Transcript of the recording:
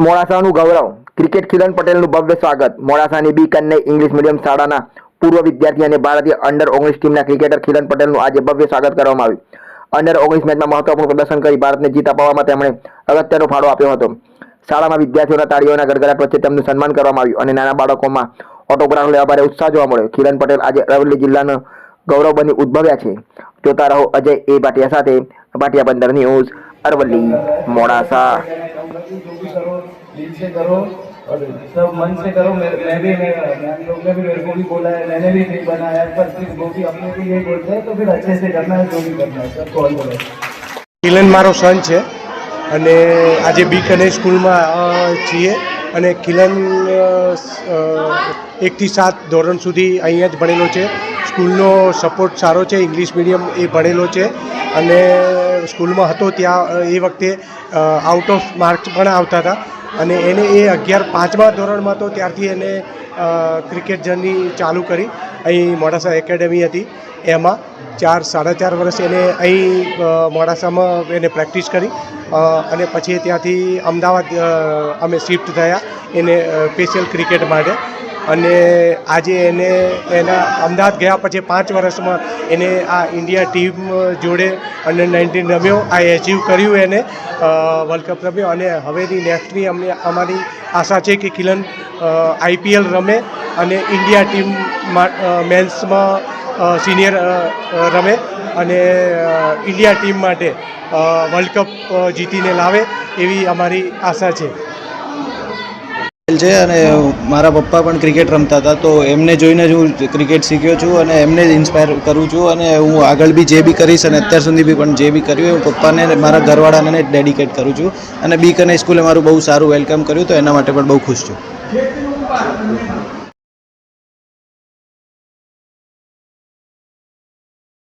મોડાસાનું ગૌરવ. Cricket ખિલન પટેલનું ભવ્ય સ્વાગત. મોડાસાની બી કન્ને ઇંગ્લિશ મીડિયમ શાળાના પૂર્વ વિદ્યાર્થી અને ભારતીય અંડર ઓગણીસ ટીમના ક્રિકેટર ખિલન પટેલનું આજે ભવ્ય સ્વાગત કરવામાં આવ્યું. અંડર ઓગણીસ મેચમાં મહત્વપૂર્ણ પ્રદર્શન કરી ભારતને જીત અપાવવામાં તેમણે અગત્યનો ફાળો આપ્યો હતો. શાળામાં વિદ્યાર્થીઓના તાળીઓના ગડગડાટ વચ્ચે તેમનું સન્માન કરવામાં આવ્યું અને નાના બાળકોમાં ઓટોગ્રાફ લેવા ભારે ઉત્સાહ જોવા મળ્યો. ખિલન પટેલ આજે અરવલ્લી જિલ્લાનો ગૌરવ બની ઉદ્ભવ્યા છે. જોતા રહો અજય એ ભાટિયા સાથે. ભાટિયા બંદર ન્યૂઝ, અરવલ્લી, મોડાસા. जो भी करो दिल से करो और सब मन से करो मैं मैं भी मैं मैम लोग ने भी मेरे को भी बोला है मैंने भी नहीं बनाया है पर फिर वो भी अपने को ये बोलते हैं तो फिर अच्छे से करना है जो भी करना है सबको ऑल द बेस्ट કિલન મારો સન છે અને આજે બીક અને સ્કૂલમાં અ, છીએ અને કિલન અ, સ- અ, એકથી સાત ધોરણ સુધી અહીંયા જ ભણેલો છે સ્કૂલનો સપોર્ટ સારો છે, ઇંગ્લિશ મીડિયમ એ ભણેલો છે અને સ્કૂલમાં હતો ત્યાં, એ વખતે આઉટ ઓફ માર્ક્સ પણ આવતા હતા અને એને એ અગિયાર, પાંચમા ધોરણમાં તો ત્યારથી એને ક્રિકેટ જર્ની ચાલુ કરી. અહીં મોડાસા એકેડેમી હતી. એમાં ચાર, સાડા ચાર વર્ષ એને અહીં મોડાસામાં એને પ્રેક્ટિસ કરી. અને પછી ત્યાંથી અમદાવાદ અમે શિફ્ટ થયા એને સ્પેશિયલ ક્રિકેટ માટે. અને આજે એને એના અમદાવાદ ગયા પછી પાંચ વર્ષમાં એને આ ઇન્ડિયા ટીમ જોડે અંડર નાઇન્ટીન રમ્યો, આ એચીવ કર્યું એને વર્લ્ડ કપ રમ્યો. અને હવેની નેક્સ્ટની અમને અમારી આશા છે કે કિલન આઈપીએલ રમે અને ઇન્ડિયા ટીમ મેન્સમાં સિનિયર રમે અને ઇન્ડિયા ટીમ માટે વર્લ્ડ કપ જીતીને લાવે એવી અમારી આશા છે. છે અને મારા પપ્પા પણ ક્રિકેટ રમતા હતા, તો એમને જોઈને જ હું ક્રિકેટ શીખ્યો છું અને એમને જ ઇન્સ્પાયર કરું છું અને હું આગળ બી જે બી કરીશ અને અત્યાર સુધી બી પણ જે બી કર્યું હું પપ્પાને મારા ઘરવાળાને ડેડિકેટ કરું છું. અને બી કને સ્કૂલે મારું બહુ સારું વેલકમ કર્યું, તો એના માટે પણ બહુ ખુશ છું.